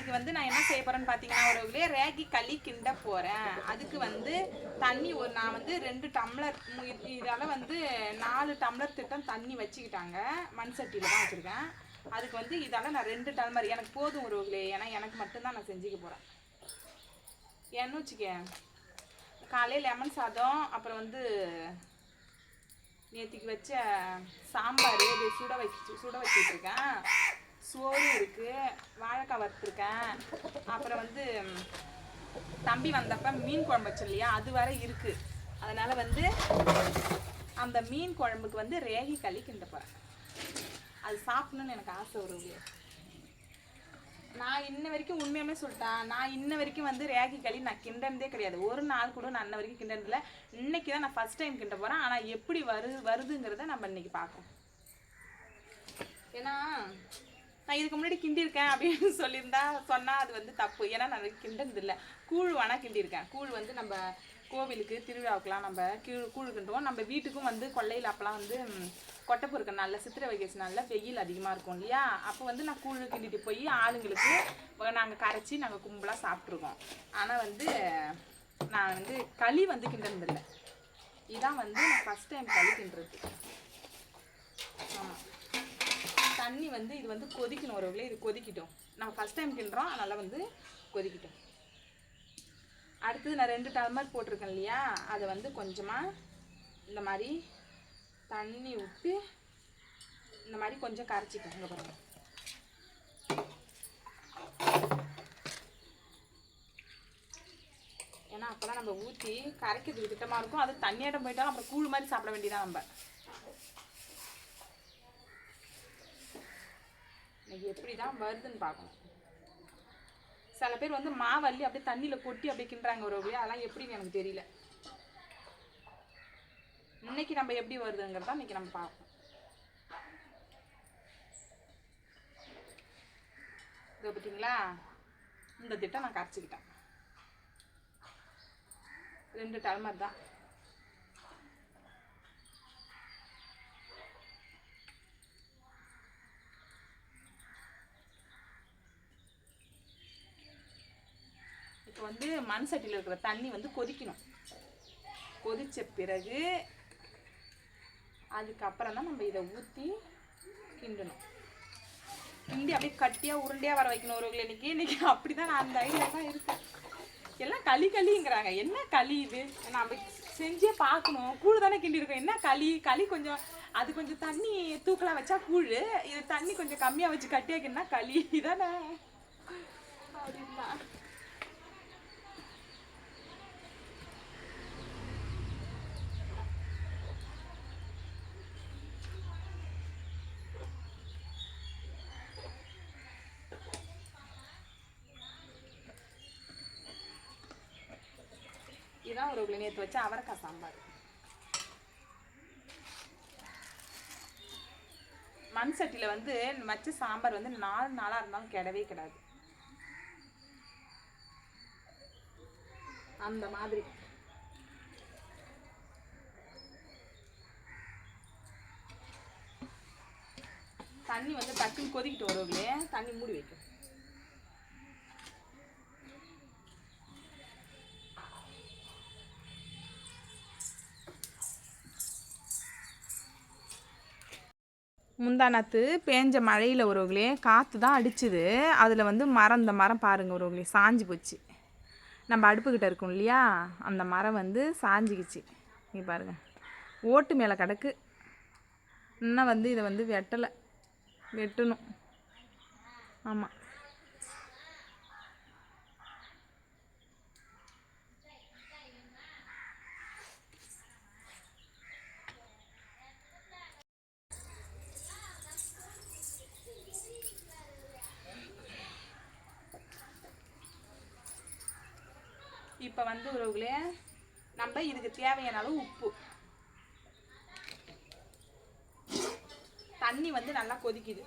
இன்னைக்கு வந்து நான் என்ன செய்ய போறேன்னு பார்த்தீங்கன்னா ஒரு ரேகி களி கிண்ட போறேன். அதுக்கு வந்து தண்ணி ஒரு நான் வந்து ரெண்டு டம்ளர் இதால் இதால வந்து நாலு டம்ளர் திட்டம் தண்ணி வச்சுக்கிட்டாங்க. மண் சட்டியில தான் வச்சிருக்கேன். அதுக்கு வந்து இதால நான் ரெண்டு டம்ளர் எனக்கு போதும் ஒரு ஏன்னா எனக்கு மட்டும்தான் நான் செஞ்சுக்க போறேன். ஏன்னு வச்சுக்க காலையில் லெமன் சாதம் அப்புறம் வந்து நேற்றுக்கு வச்ச சாம்பார் இது சுட வச்சு சுட வச்சுட்டு இருக்கேன். சோறு இருக்கு வாழைக்காய் வறுத்துருக்கேன். அப்புறம் வந்து தம்பி வந்தப்ப மீன் குழம்பு வச்சு இல்லையா அது வரை இருக்கு. அதனால வந்து அந்த மீன் குழம்புக்கு வந்து ரேகி களி கிண்ட போறேன். அது சாப்பிடணும்னு எனக்கு ஆசை வருது நான் இன்ன வரைக்கும் உண்மையாமே சொல்லிட்டேன் நான் இன்ன வரைக்கும் வந்து ரேகி களி நான் கிண்டனதே கிடையாது. ஒரு நாள் கூட நான் இன்ன வரைக்கும் கிண்டனதில்ல இன்னைக்கு தான் நான் ஃபர்ஸ்ட் டைம் கிண்ட போறேன். ஆனால் எப்படி வரு வருதுங்கிறத நம்ம இன்னைக்கு பார்க்கணும். ஏன்னா நான் இதுக்கு முன்னாடி கிண்டியிருக்கேன் அப்படின்னு சொல்லியிருந்தா சொன்னால் அது வந்து தப்பு. ஏன்னா நான் கிண்டது இல்லை கூழ் வேணால் கிண்டியிருக்கேன். கூழ் வந்து நம்ம கோவிலுக்கு திருவிழாவுக்குலாம் நம்ம கீழ் கூழ் கிண்டுவோம். நம்ம வீட்டுக்கும் வந்து கொல்லையில் அப்போலாம் வந்து கொட்டை கொட்டைப்பு நல்ல சித்திரை வைகேசி நாளில் வெயில் அதிகமாக இருக்கும் இல்லையா? அப்போ வந்து நான் கூழ் கிண்டிட்டு போய் ஆளுங்களுக்கு நாங்கள் கரைச்சி நாங்கள் கும்பலாக சாப்பிட்ருக்கோம் ஆனால் வந்து நான் வந்து களி வந்து கிண்டதில்லை. இதான் வந்து நான் ஃபஸ்ட் டைம் களி கிண்டுறது. ஆமாம் தண்ணி வந்து இது வந்து கொதிக்கணும் ஒரு இது கொதிக்கிட்டோம். நான் ஃபஸ்ட் டைம் கிண்டுறோம். அதனால் வந்து கொதிக்கட்டும். அடுத்தது நான் ரெண்டு டம்ளர் போட்டிருக்கேன் இல்லையா? அதை வந்து கொஞ்சமாக இந்த மாதிரி தண்ணி விட்டு இந்த மாதிரி கொஞ்சம் கரைச்சிக்கோங்க பாருங்கள் ஏன்னா அப்போதான் நம்ம ஊற்றி கரைக்கிறதுக்கு திட்டமாக இருக்கும். அது தண்ணியாட்டம் போயிட்டாலும் அப்புறம் கூழ் மாதிரி சாப்பிட வேண்டியதான் நம்ம. இன்னைக்கு எப்படி தான் வருதுன்னு பார்க்கணும் சில பேர் வந்து மாவல்லி அப்படியே தண்ணியில் கொட்டி அப்படியே கிண்டுறாங்க ஒரு வழியா. அதெல்லாம் எப்படின்னு எனக்கு தெரியல. இன்னைக்கு நம்ம எப்படி வருதுங்கிறத இன்னைக்கு நம்ம பார்ப்போம். இதை பார்த்தீங்களா? இந்த திட்டம் நான் கரைச்சிக்கிட்டேன். ரெண்டு டல்மர் தான். இப்போ வந்து மண் சட்டியில் இருக்கிற தண்ணி வந்து கொதிக்கணும். கொதித்த பிறகு அதுக்கப்புறம் தான் நம்ம இதை ஊற்றி கிண்டணும். கிண்டி அப்படியே கட்டியாக உருண்டையாக வர வைக்கணும் ஒரு இன்னைக்கு. இன்னைக்கு அப்படி தான் நான் அந்த ஐடியா தான் இருக்கேன். எல்லாம் களி களிங்கிறாங்க. என்ன களி இது? நம்ம செஞ்சே பார்க்கணும். கூழ் தானே கிண்டிருக்கோம் என்ன களி? களி கொஞ்சம் அது கொஞ்சம் தண்ணி தூக்கலாக வச்சா கூழ். இது தண்ணி கொஞ்சம் கம்மியாக வச்சு கட்டியாக்கினா களி. தானே அப்படின்னா. இதான் ஒரு நேற்று வச்ச அவரைக்காய் சாம்பார். மண் சட்டியில் வந்து வச்ச சாம்பார் வந்து நாலு நாளாக இருந்தாலும் கிடவே கிடாது. அந்த மாதிரி. தண்ணி வந்து டக்குன்னு கொதிக்கிட்டு வருவீங்களே தண்ணி மூடி வைக்கும் முந்தானத்து பேஞ்ச மழையில் ஒருவங்களே காற்று தான் அடிச்சுது. அதில் வந்து மரம் இந்த மரம் பாருங்கள் ஒருவங்களே சாஞ்சு போச்சு. நம்ம அடுப்புக்கிட்ட இருக்கோம் இல்லையா? அந்த மரம் வந்து சாஞ்சிக்கிச்சு. நீ பாருங்கள் ஓட்டு மேலே கிடக்கு. இன்னும் வந்து இதை வந்து வெட்டலை. வெட்டணும். ஆமாம் இப்போ வந்து உறவுகளே நம்ம இதுக்கு தேவையான அளவு உப்பு. தண்ணி வந்து நல்லா கொதிக்குது.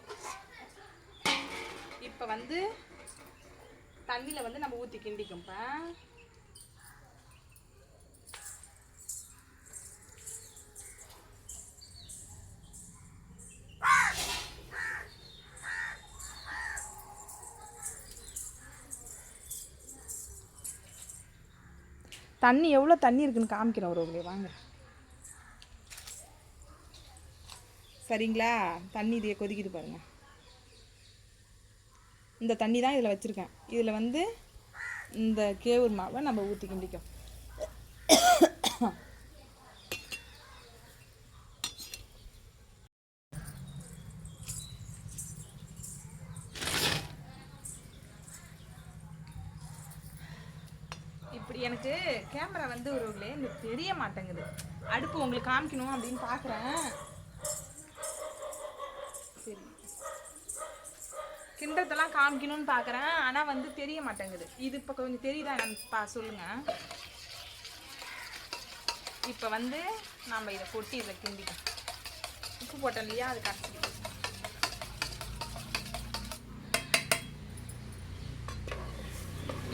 இப்போ வந்து தண்ணியில் வந்து நம்ம ஊற்றி கிண்டிக்கும்ப்பா. தண்ணி எவ்வளோ தண்ணி இருக்குன்னு காமிக்கிறேன் ஒரு வாங்க. சரிங்களா? தண்ணி இதையே கொதிக்குது பாருங்கள் இந்த தண்ணி தான் இதில் வச்சுருக்கேன். இதில் வந்து இந்த கேவுர் மாவை நம்ம ஊற்றி கிண்டிக்கும் இப்படி எனக்கு கேமரா வந்து ஒரு எனக்கு தெரிய மாட்டேங்குது. அடுப்பு உங்களுக்கு காமிக்கணும் அப்படின்னு பார்க்குறேன் சரி. கிண்டத்தெல்லாம் காமிக்கணும்னு பார்க்குறேன் ஆனால் வந்து தெரிய மாட்டேங்குது. இது இப்போ கொஞ்சம் தெரியுதா என்னன்னு பா சொல்லுங்கள் இப்போ வந்து நம்ம இதை கொட்டி இதில் கிண்டிக்கலாம் உப்பு போட்டோம் இல்லையா? அது கரைச்சிக்கிட்டு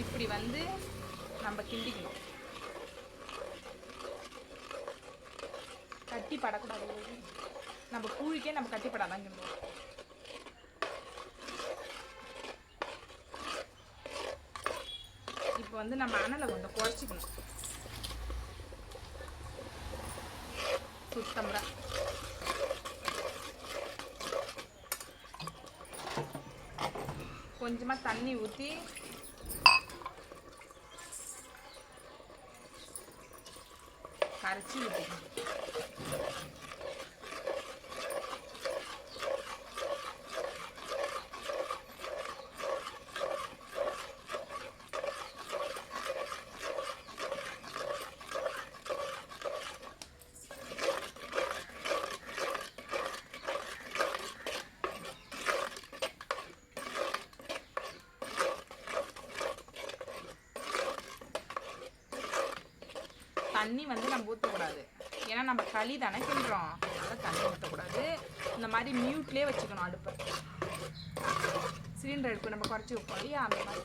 இப்படி வந்து நம்ம கிண்டிக்கணும். கட்டி படக்கூடாது. நம்ம கூழிக்கே நம்ம கட்டி படாதான் கிண்டுவோம். இப்போ வந்து நம்ம அனலை கொஞ்சம் குறைச்சிக்கணும். சுத்தம்ரா கொஞ்சமாக தண்ணி ஊற்றி கரைச்சி ஊற்றிக்கணும் தண்ணி வந்து நம்ம ஊற்றக்கூடாது ஏன்னா நம்ம களி தானே கிண்டுறோம். அதனால் தண்ணி ஊற்றக்கூடாது இந்த மாதிரி மியூட்லேயே வச்சுக்கணும் அடுப்பை. சிலிண்டர் அடுப்பு நம்ம குறைச்சி வைப்போம் இல்லையா? அந்த மாதிரி.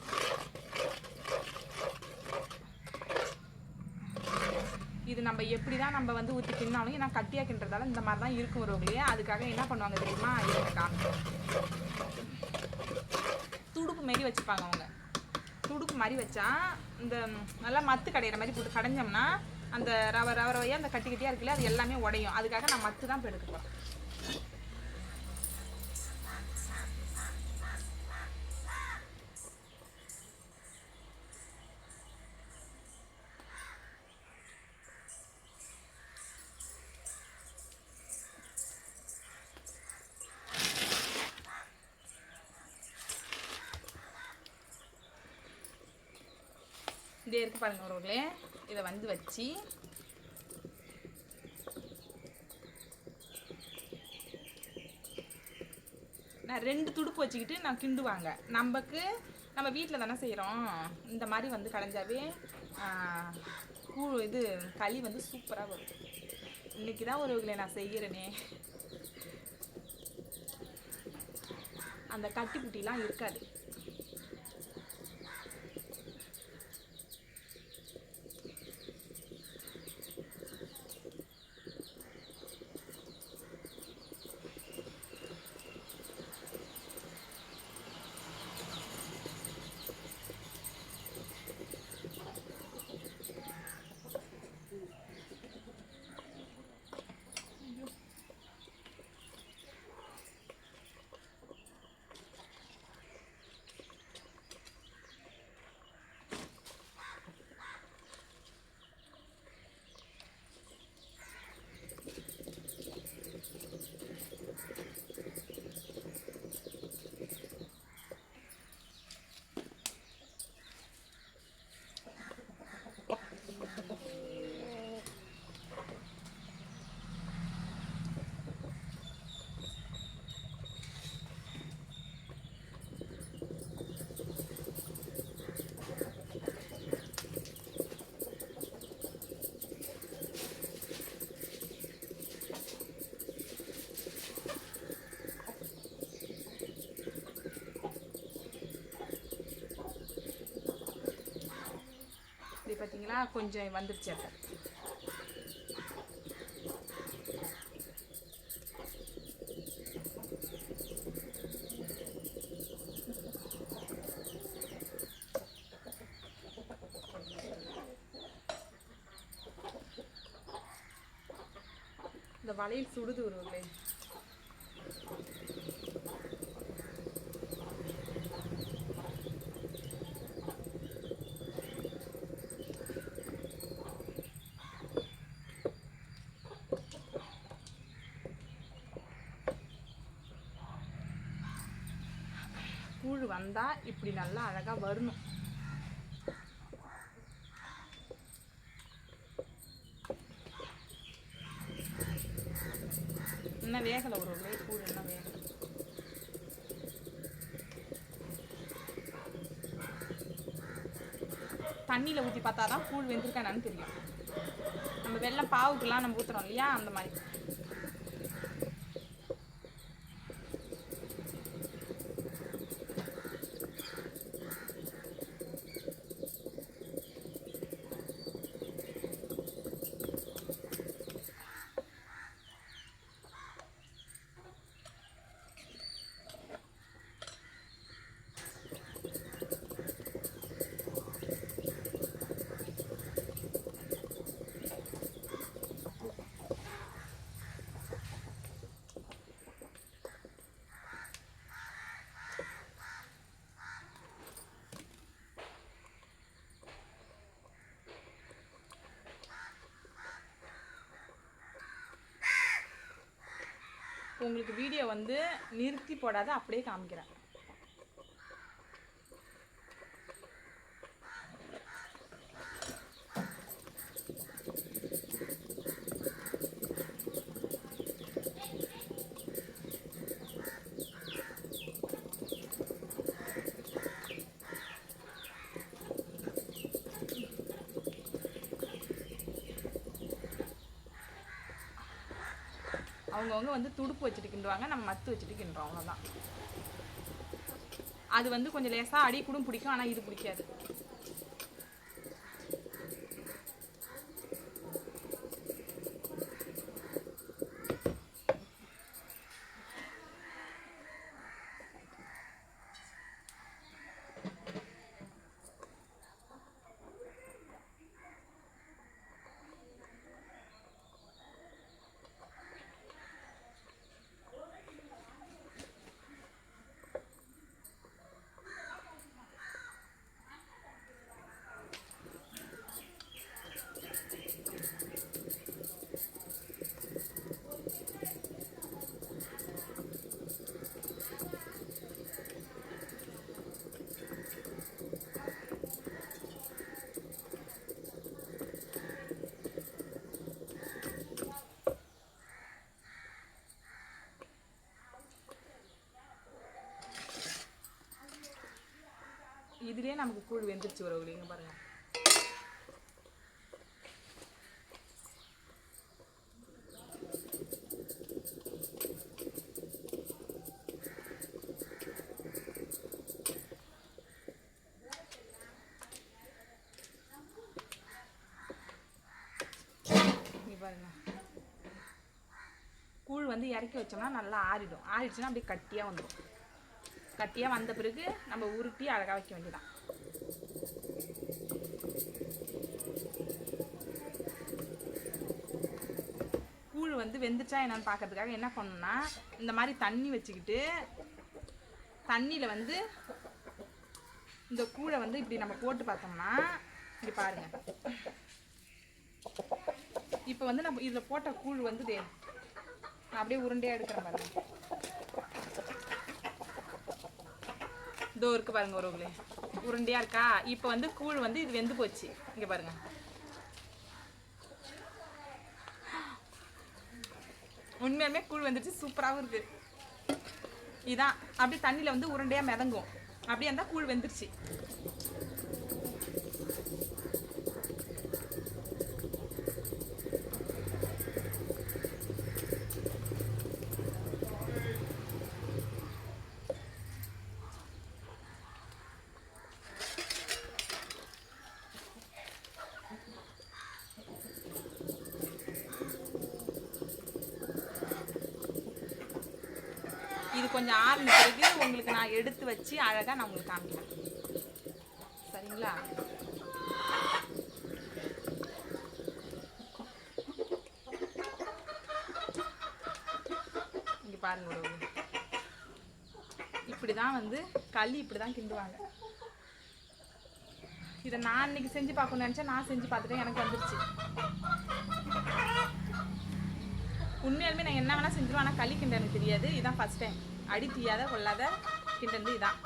இது நம்ம எப்படி தான் நம்ம வந்து ஊற்றி கிண்ணாலும் ஏன்னா கட்டியாக கிண்டுறதால இந்த மாதிரி தான் இருக்கும் ஒருவங்களே அதுக்காக என்ன பண்ணுவாங்க தெரியுமா? இருக்கா துடுப்பு மாரி வச்சுப்பாங்க அவங்க. துடுப்பு மாதிரி வச்சா இந்த நல்லா மத்து கடையிற மாதிரி போட்டு கடைஞ்சோம்னா அந்த ரவ ரவ ரவையாக அந்த கட்டி கட்டியாக இருக்குல்ல அது எல்லாமே உடையும். அதுக்காக நான் மத்து தான் இப்போ எடுக்க இதே இருக்கு பாருங்க ஒருவர்களே இதை வந்து வச்சு நான் ரெண்டு துடுப்பு வச்சுக்கிட்டு நான் கிண்டுவாங்க. நமக்கு நம்ம வீட்டில் தானே செய்கிறோம். இந்த மாதிரி வந்து கடைஞ்சாவே கூ இது களி வந்து சூப்பராக வரும். இன்றைக்கி தான் ஒரு நான் செய்கிறேனே. அந்த கட்டிப்பட்டிலாம் இருக்காது. பார்த்தீங்களா கொஞ்சம் வந்துருச்சு அப்போ. இந்த வலையில் சுடுது உருவங்களே வந்தால் இப்படி நல்லா அழகா வரணும். இன்னும் வேகலை ஒரு கூழ் இன்னும் வேகலை. தண்ணியில் ஊற்றி பார்த்தா தான் கூழ் வெந்திருக்கா என்னன்னு தெரியும். நம்ம வெள்ளம் பாவுக்கெல்லாம் நம்ம ஊற்றுறோம் இல்லையா? அந்த மாதிரி. உங்களுக்கு வீடியோ வந்து நிறுத்தி போடாத அப்படியே காமிக்கிறேன். வந்து துடுப்பு வச்சுட்டு கிண்டுவாங்க நம்ம மத்து வச்சுட்டு கிண்டுறோம் அவ்வளோதான் அது வந்து கொஞ்சம் லேசாக அடி கூட பிடிக்கும் ஆனால் இது பிடிக்காது. இதுலயே நமக்கு கூழ் வெந்துருச்சு உறவுகளே இங்க பாருங்க பாருங்க கூழ் வந்து இறக்கி வச்சோம்னா நல்லா ஆறிடும் ஆறிடுச்சுன்னா அப்படியே கட்டியாக வந்துடும் கட்டியாக வந்த பிறகு நம்ம உருட்டி அழகாக வைக்க வேண்டியதான் கூழ் வந்து வெந்துச்சா என்னன்னு பார்க்கறதுக்காக என்ன பண்ணணும்னா இந்த மாதிரி தண்ணி வச்சுக்கிட்டு தண்ணியில் வந்து இந்த கூழை வந்து இப்படி நம்ம போட்டு பார்த்தோம்னா இப்படி பாருங்கள் இப்போ வந்து நம்ம இதில் போட்ட கூழ் வந்து தே- அப்படியே உருண்டையாக எடுக்கிற மாதிரி. இதோ இருக்கு பாருங்க உறவுகளே. உருண்டையா இருக்கா? இப்போ வந்து கூழ் வந்து இது வெந்து போச்சு. இங்க பாருங்க. உண்மையாலுமே கூழ் வந்துச்சு சூப்பராகவும் இருக்கு. இதான். அப்படியே தண்ணியில் வந்து உருண்டையா மிதங்கும். அப்படியே இருந்தால் கூழ் வெந்துருச்சு. கொஞ்சம் ஆறின பிறகு உங்களுக்கு நான் எடுத்து வச்சு அழகாக நான் உங்களுக்கு காமிக்கிறேன். சரிங்களா? பாருங்க இப்படி தான் வந்து களி இப்படி தான் கிண்டுவாங்க. இதை நான் இன்னைக்கு செஞ்சு பார்க்கணும்னு நினச்சேன் நான் செஞ்சு பார்த்துட்டேன் எனக்கு வந்துருச்சு. உண்மையாலுமே நான் என்ன வேணால் செஞ்சிருவேன் ஆனால் களி கிண்ட எனக்கு தெரியாது. இதுதான் ஃபஸ்ட் டைம் அடி தீயாத கொள்ளாத கிண்டது இதான்.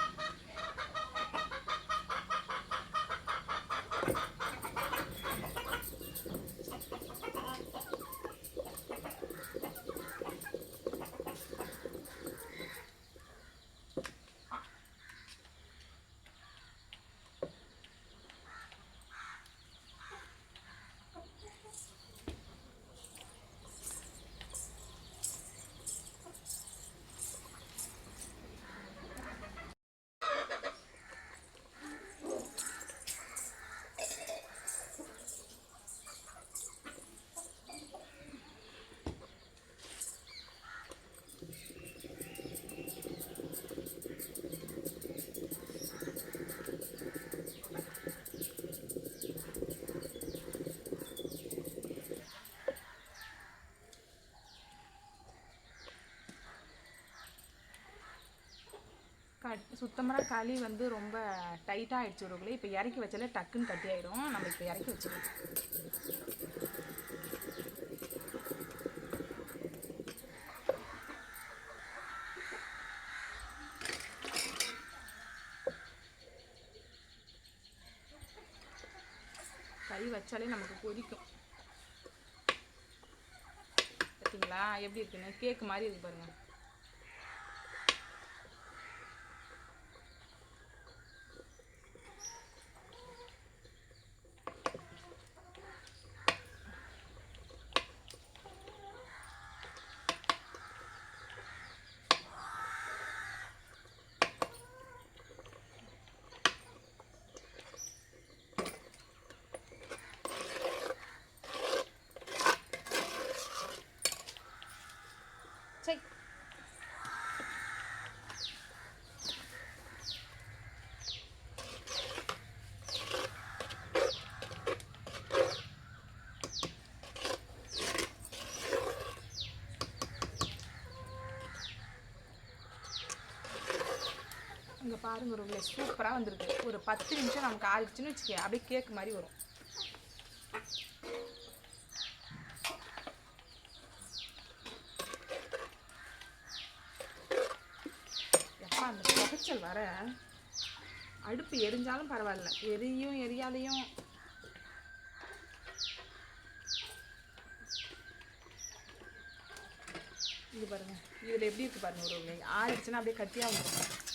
கட் சுத்தமாக களி வந்து ரொம்ப டைட்டாக ஆகிடுச்சு உருவங்களே இப்போ இறக்கி வச்சாலே டக்குன்னு கட்டி ஆகிடும் நம்ம இப்போ இறக்கி வச்சுக்கலாம் கை வச்சாலே நமக்கு கொதிக்கும். பார்த்தீங்களா எப்படி இருக்குன்னு? கேக்கு மாதிரி இருக்கு பாருங்கள் இங்கே பாருங்க ஒரு சூப்பராக வந்திருக்கு. ஒரு பத்து நிமிஷம் நமக்கு ஆறிடுச்சுன்னு வச்சுக்க அப்படியே கேக் மாதிரி வரும். எப்பா அந்த புகைச்சல் வர? அடுப்பு எரிஞ்சாலும் பரவாயில்ல. எரியும் எரியாலையும். இது பாருங்க. இதில் எப்படி இருக்கு பாருங்க ஒரு ஆயிடுச்சுன்னா அப்படியே கட்டியாக வந்துடும்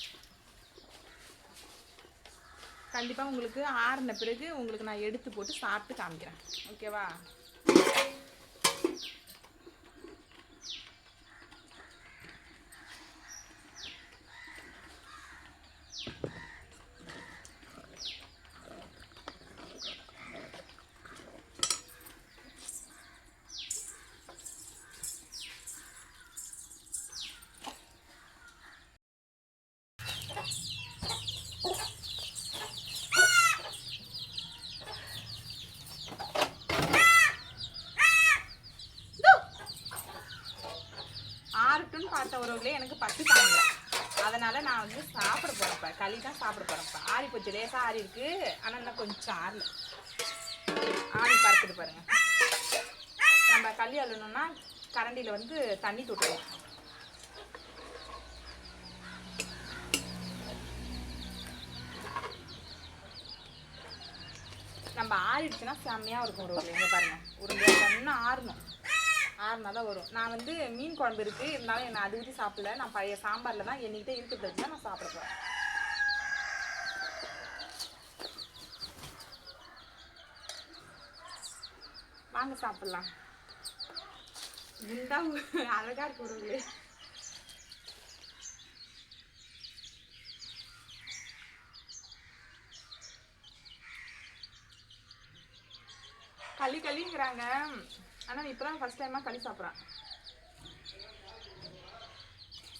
கண்டிப்பாக உங்களுக்கு ஆறின பிறகு உங்களுக்கு நான் எடுத்து போட்டு சாப்பிட்டு காமிக்கிறேன். ஓகேவா ஆறட்டும்னு பார்த்த உறவுகளே எனக்கு பத்து தாங்க அதனால நான் வந்து சாப்பிட போறப்ப களி தான் சாப்பிட போறப்ப ஆறி போச்சு. லேசா ஆறி இருக்கு. ஆனா இன்னும் கொஞ்சம் ஆறல. ஆறி பார்த்துட்டு பாருங்க. நம்ம களி அழுணும்னா கரண்டியில வந்து தண்ணி தொட்டுருவோம் நம்ம ஆறிடுச்சுன்னா செம்மையாக இருக்கும் ஒரு இங்கே பாருங்க. உருண்டையாக பண்ணால் ஆறணும். ஆறுனா தான் வரும். நான் வந்து மீன் குழம்பு இருக்குது இருந்தாலும் நான் அது ஊற்றி சாப்பிடல. நான் பழைய சாம்பாரில் தான் என்கிட்ட இருக்கிறது வச்சு தான் நான் சாப்பிட போகிறேன் வாங்க சாப்பிட்லாம். குண்டா அழகாக இருக்கு உறவுகளே. களி களிங்கிறாங்க. ஆனால் இப்போ தான் ஃபஸ்ட் டைமாக களி சாப்பிட்றேன்.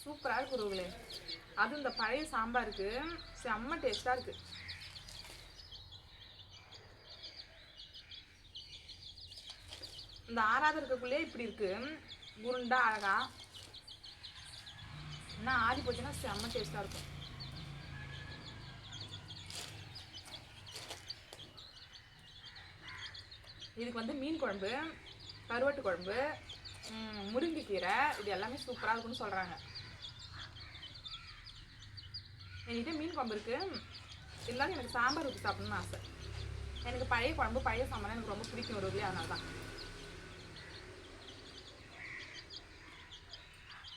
சூப்பராக இருக்கு உறவுகளே அதுவும் இந்த பழைய சாம்பாருக்கு செம்ம டேஸ்ட்டாக இருக்குது இந்த ஆறாவது இருக்கக்குள்ளே இப்படி இருக்குது குருண்டா அழகா. என்ன ஆறி போச்சுன்னா செம்ம டேஸ்ட்டாக இருக்கும். இதுக்கு வந்து மீன் குழம்பு. கருவாட்டு குழம்பு முருங்கைக்கீரை இது எல்லாமே சூப்பராக இருக்குன்னு சொல்கிறாங்க என்கிட்ட மீன் குழம்பு இருக்குது இருந்தாலும் எனக்கு சாம்பார் ஊற்றி சாப்பிடணும்னு ஆசை. எனக்கு பழைய குழம்பு பழைய சாம்பார் எனக்கு ரொம்ப பிடிக்கும் ஒரு இல்லையா அதனால தான்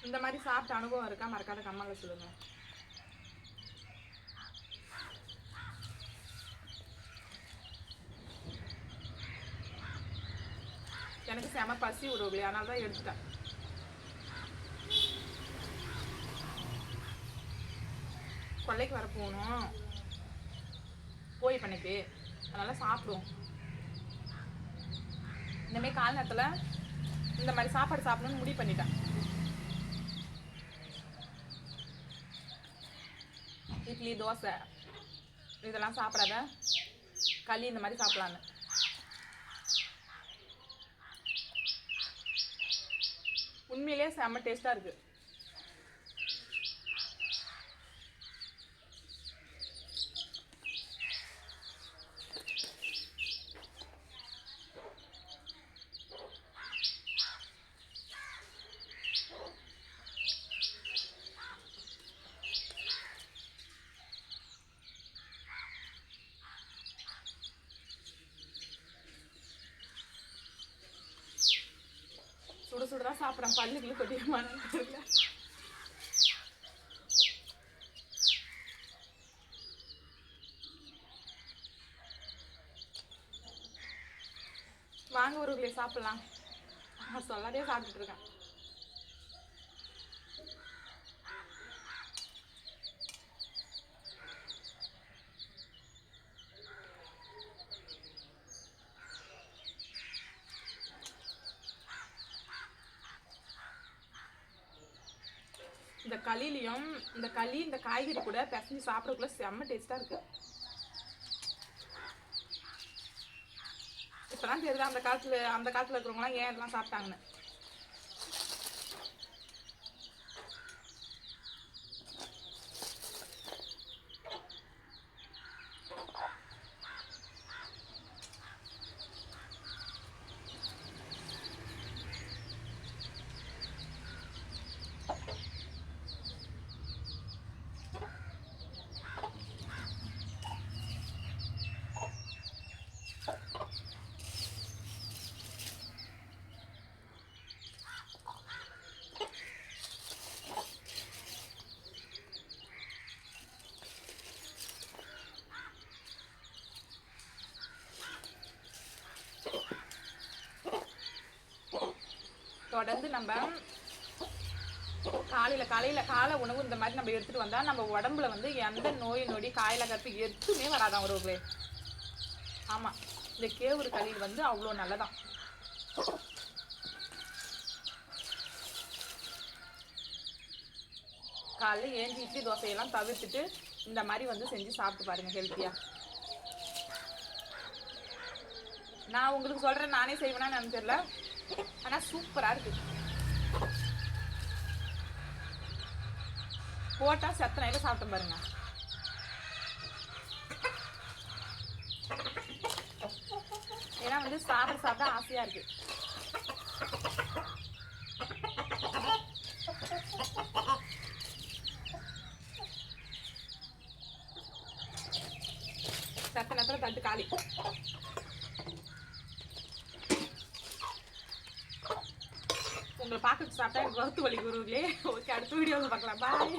இந்த மாதிரி சாப்பிட்ட அனுபவம் இருக்கா? மறக்காத கம்மலில் சொல்லுங்கள் எனக்கு செம பசி விடுவில்லை அதனால தான் எடுத்துட்டேன். கொல்லைக்கு வர போகணும். போய் பண்ணிக்கு அதனால் சாப்பிடுவோம். இந்தமாரி கால நேரத்தில் இந்த மாதிரி சாப்பாடு சாப்பிடணும்னு முடிவு பண்ணிட்டேன். இட்லி தோசை. இதெல்லாம் சாப்பிடாத. களி இந்த மாதிரி சாப்பிடலான்னு. உண்மையிலேயே செம்ம டேஸ்ட்டாக இருக்குது சுட சுட தான் சாப்பிட்றான் பல்லுக்குள்ள கொட்டிடுமான்னு வாங்க ஒரு சாப்பிடலாம். சொல்லாதே சாப்பிட்டுட்டு இருக்கேன். இந்த களிலையும் இந்த களி இந்த காய்கறி கூட பிசைஞ்சு சாப்பிடக்குள்ள செம்ம டேஸ்ட்டாக இருக்குது இப்போலாம் தெரியுது அந்த காலத்தில் அந்த காலத்தில் இருக்கிறவங்களாம் ஏன் இதெல்லாம் சாப்பிட்டாங்கன்னு. தொடர்ந்து நம்ம காலையில காலையில காலை உணவு இந்த மாதிரி நம்ம எடுத்துட்டு வந்தா நம்ம உடம்புல வந்து எந்த நோய் நொடி காயில கருப்பு எதுவுமே வராதான் உறவுகளே? ஆமா. இந்த கேவுரு களியில் வந்து அவ்வளோ நல்லதான் காலைல ஏஞ்சி இட்லி தோசையெல்லாம் தவிர்த்துட்டு இந்த மாதிரி வந்து செஞ்சு சாப்பிட்டு பாருங்க ஹெல்த்தியா நான் உங்களுக்கு சொல்றேன் நானே செய்வேனா எனக்கு தெரியல. ஆனா சூப்பரா இருக்கு. போட்டா செத்த நைல சாப்பிட்டேன் பாருங்க. ஏன்னா வந்து சாப்பிட சாப்பிட ஆசையா இருக்கு. செத்த நேரத்துல தட்டு காலி. சாப்பிட்டு சாப்பிட்டா எனக்கு வகுத்து வலி குருவிலே ஓகே அடுத்த வீடியோவில் பார்க்கலாம். பாய்